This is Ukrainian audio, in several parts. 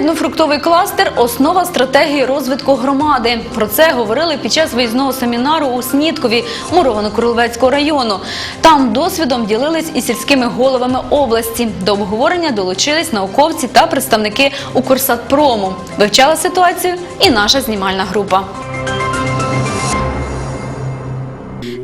Ягідно-фруктовий кластер основа стратегії розвитку громади. Про це говорили під час виїзного семінару у Сніткові Муровано-Кролевецького району. Там досвідом ділились і сільськими головами області. До обговорення долучились науковці та представники Укрсатпрому. Вивчала ситуацію і наша знімальна група.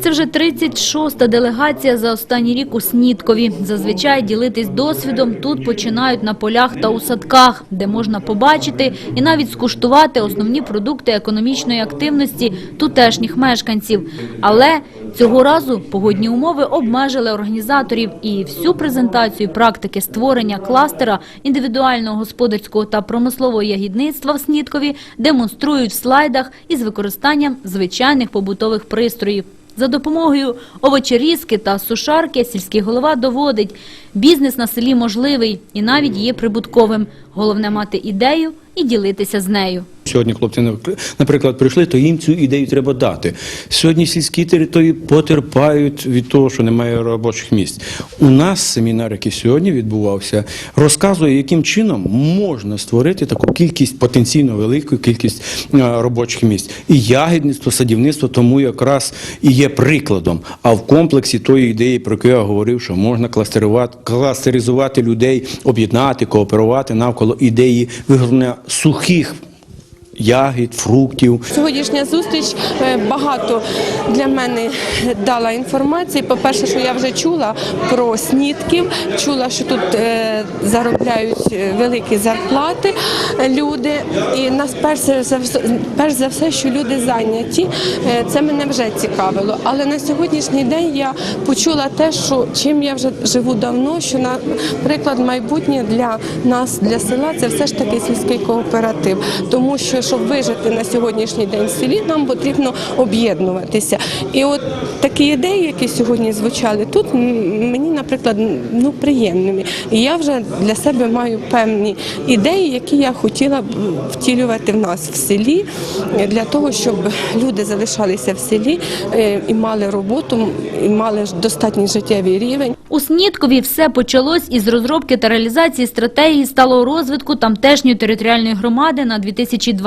Це вже 36-та делегація за останній рік у Сніткові. Зазвичай ділитись досвідом тут починають на полях та у садках, де можна побачити і навіть скуштувати основні продукти економічної активності тутешніх мешканців. Але цього разу погодні умови обмежили організаторів і всю презентацію практики створення кластера індивідуального господарського та промислового ягідництва в Сніткові демонструють в слайдах із використанням звичайних побутових пристроїв. За допомогою овочерізки та сушарки сільський голова доводить, бізнес на селі можливий і навіть є прибутковим. Головне мати ідею і ділитися з нею. Сьогодні хлопці, наприклад, прийшли, то їм цю ідею треба дати. Сьогодні сільські території потерпають від того, що немає робочих місць. У нас семінар, який сьогодні відбувався, розказує, яким чином можна створити таку кількість потенційно велику кількість е, робочих місць. І ягідництво, садівництво тому якраз і є прикладом. А в комплексі тої ідеї, про яку я говорив, що можна кластеризувати людей, об'єднати, кооперувати навколо ідеї виготовлення сухих ягід, фруктів. Сьогоднішня зустріч е, багато для мене дала інформації. По-перше, що я вже чула про снітків, чула, що тут е, заробляють е, великі зарплати люди. І нас перш за перш за все, що люди зайняті, це мене вже цікавило. Але на сьогоднішній день я почула те, що чим я вже живу давно, що наприклад майбутнє для нас, для села, це все ж таки сільський кооператив, тому що щоб вижити на сьогоднішній день в селі, нам потрібно об'єднуватися. І от такі ідеї, які сьогодні звучали тут, мені, наприклад, ну приємними. І я вже для себе маю певні ідеї, які я хотіла б втілювати в нас в селі, для того, щоб люди залишалися в селі е, і мали роботу, і мали достатній життєвий рівень. У Сніткові все почалось із розробки та реалізації стратегії сталого розвитку тамтешньої територіальної громади на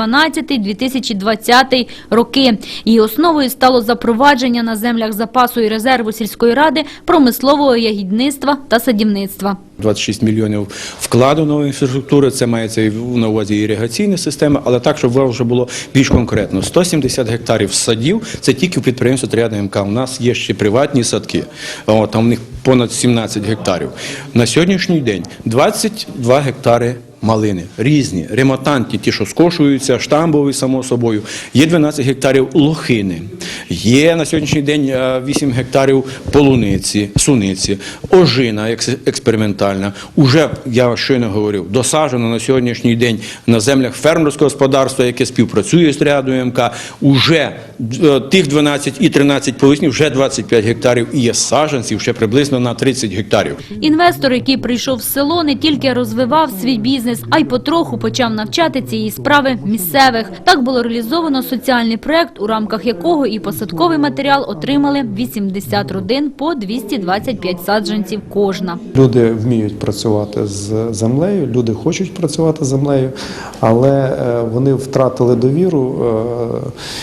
2012-2020 роки. Її основою стало запровадження на землях запасу і резерву сільської ради промислового ягідництва та садівництва. 26 мільйонів вкладу нової інфраструктури, це мається на увазі і іригаційна система, але так, щоб вже було більш конкретно. 170 гектарів садів, це тільки в підприємстві Тріада МК. У нас є ще приватні садки, там у них понад 17 гектарів. На сьогоднішній день 22 гектари малини, різні, ремонтантні, ті, що скошуються, штамбові, само собою. Є 12 гектарів лохини, є на сьогоднішній день е, 8 гектарів полуниці, суниці, ожина експериментальна. Уже, я щойно говорив, досаджено на сьогоднішній день на землях фермерського господарства, яке співпрацює з рядом МК, уже е, тих 12 і 13 полиснів, вже 25 гектарів і є саджанців ще приблизно на 30 гектарів. Інвестор, який прийшов в село, не тільки розвивав свій бізнес, а й потроху почав навчати цієї справи місцевих. Так було реалізовано соціальний проект, у рамках якого і посадковий матеріал отримали 80 родин по 225 саджанців кожна. Люди вміють працювати з землею, люди хочуть працювати з землею, але е, вони втратили довіру.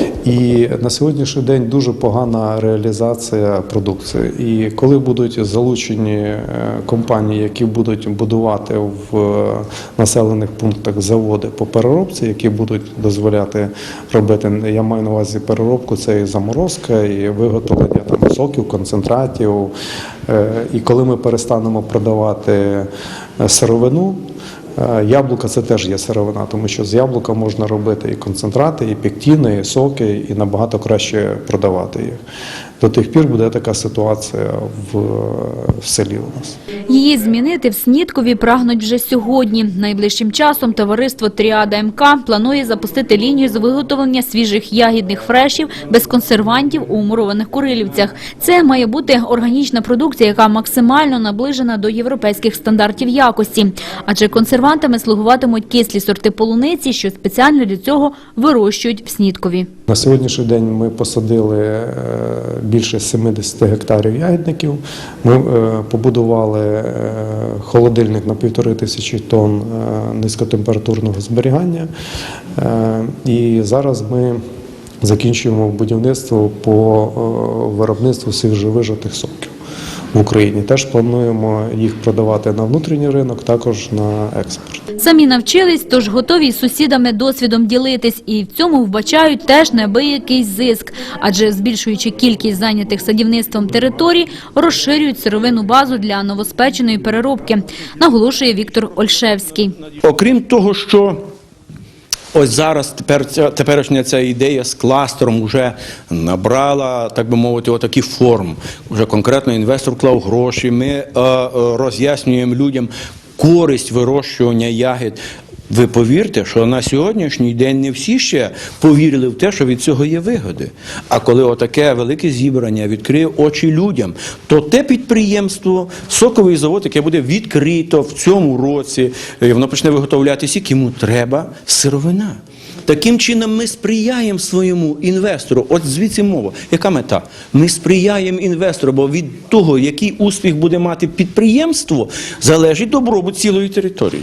е, І на сьогоднішній день дуже погана реалізація продукції. І коли будуть залучені е, компанії, які будуть будувати в населених пунктах заводи по переробці, які будуть дозволяти робити, я маю на увазі переробку, це і заморозка, і виготовлення там соків, концентратів. Е, І коли ми перестанемо продавати е, сировину, е, яблука це теж є сировина, тому що з яблука можна робити і концентрати, і пектіни, і соки, і набагато краще продавати їх. До тих пір буде така ситуація в, в селі у нас. Її змінити в Сніткові прагнуть вже сьогодні. Найближчим часом товариство Тріада МК планує запустити лінію з виготовлення свіжих ягідних фрешів без консервантів у мурованих Курилівцях. Це має бути органічна продукція, яка максимально наближена до європейських стандартів якості. Адже консервантами слугуватимуть кислі сорти полуниці, що спеціально для цього вирощують в Сніткові. На сьогоднішній день ми посадили е, більше 70 гектарів ягідників. Ми е, побудували е, холодильник на півтори тисячі тонн е, низькотемпературного зберігання. І зараз ми закінчуємо будівництво по виробництву свіжовижатих соків в Україні. Теж плануємо їх продавати на внутрішній ринок, також на експорт. Самі навчились, тож готові з сусідами досвідом ділитись і в цьому вбачають теж неабиякий зиск. Адже збільшуючи кількість зайнятих садівництвом територій, розширюють сировинну базу для новоспеченої переробки, наголошує Віктор Ольшевський. Окрім того, що ось зараз тепер ця теперішня ця ідея з кластером вже набрала, так би мовити, отакий форм. Вже конкретно інвестор вклав гроші. Ми е, е, роз'яснюємо людям користь вирощування ягід. Ви повірте, що на сьогоднішній день не всі ще повірили в те, що від цього є вигоди. А коли отаке велике зібрання відкриє очі людям, то те підприємство, соковий завод, яке буде відкрито в цьому році, воно почне виготовляти сік, йому треба сировина. Таким чином ми сприяємо своєму інвестору. От звідси мова. Яка мета? Ми сприяємо інвестору, бо від того, який успіх буде мати підприємство, залежить добробут цілої території.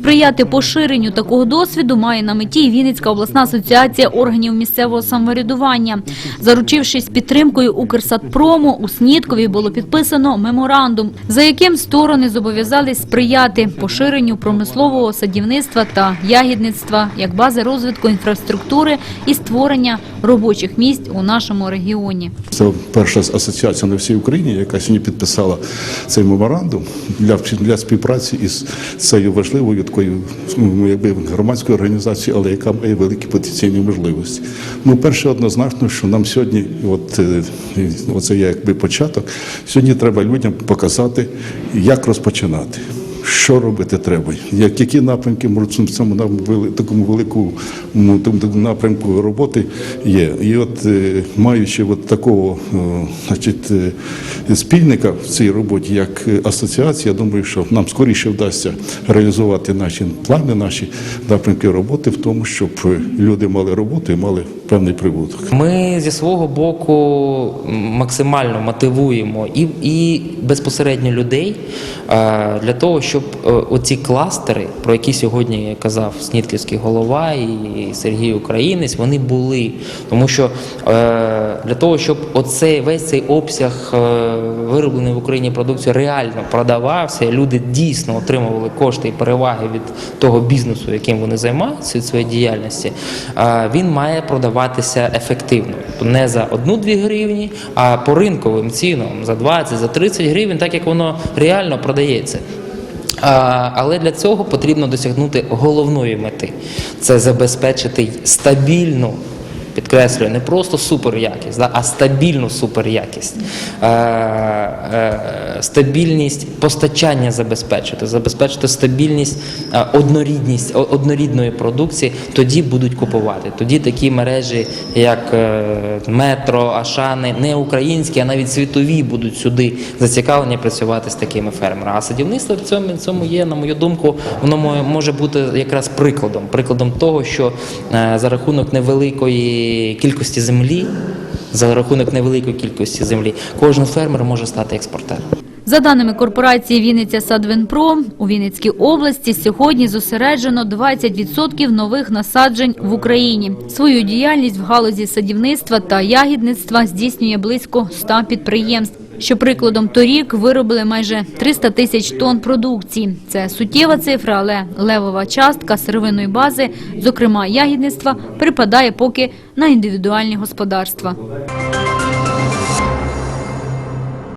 Сприяти поширенню такого досвіду має на меті Вінницька обласна асоціація органів місцевого самоврядування. Заручившись підтримкою Укрсадпрому, у Сніткові було підписано меморандум, за яким сторони зобов'язались сприяти поширенню промислового садівництва та ягідництва як бази розвитку інфраструктури і створення робочих місць у нашому регіоні. Це перша асоціація на всій Україні, яка сьогодні підписала цей меморандум для, для співпраці із цією важливою такою ну, якби громадською організацією, але яка має великі потенційні можливості. Ну, перше, однозначно, що нам сьогодні, от е, оце якби початок. Сьогодні треба людям показати, як розпочинати. Що робити треба? Як, які напрямки можуть в цьому такому великому тому напрямку роботи є? І от е, маючи от такого е, значить, е, спільника в цій роботі, як асоціація, я думаю, що нам скоріше вдасться реалізувати наші плани, наші напрямки роботи в тому, щоб люди мали роботу і мали певний прибуток. Ми зі свого боку максимально мотивуємо і, і безпосередньо людей для того, щоб е, оці кластери, про які сьогодні казав Снітківський голова і Сергій Українець, вони були. Тому що е, для того, щоб оцей весь цей обсяг е, виробленої в Україні продукції реально продавався, люди дійсно отримували кошти і переваги від того бізнесу, яким вони займаються від своєї діяльності, він має продаватися ефективно. Не за одну-дві гривні, а по ринковим цінам за 20, за 30 гривень, так як воно реально продається. Але для цього потрібно досягнути головної мети це забезпечити стабільну. Підкреслюю, не просто суперякість, а стабільну суперякість. Е, е, стабільність постачання забезпечити, забезпечити стабільність, е, однорідність однорідної продукції, тоді будуть купувати. Тоді такі мережі, як е, метро, Ашани, не українські, а навіть світові будуть сюди зацікавлені працювати з такими фермерами. А садівництво в цьому, в цьому є, на мою думку, воно може бути якраз прикладом, прикладом того, що за рахунок невеликої кількості землі, за рахунок невеликої кількості землі, кожен фермер може стати експортером. За даними корпорації Вінниця Садвинпро, у Вінницькій області сьогодні зосереджено 20% нових насаджень в Україні. Свою діяльність в галузі садівництва та ягідництва здійснює близько 100 підприємств. Що прикладом торік виробили майже 300 тисяч тонн продукції. Це суттєва цифра, але левова частка сировинної бази, зокрема ягідництва, припадає поки на індивідуальні господарства.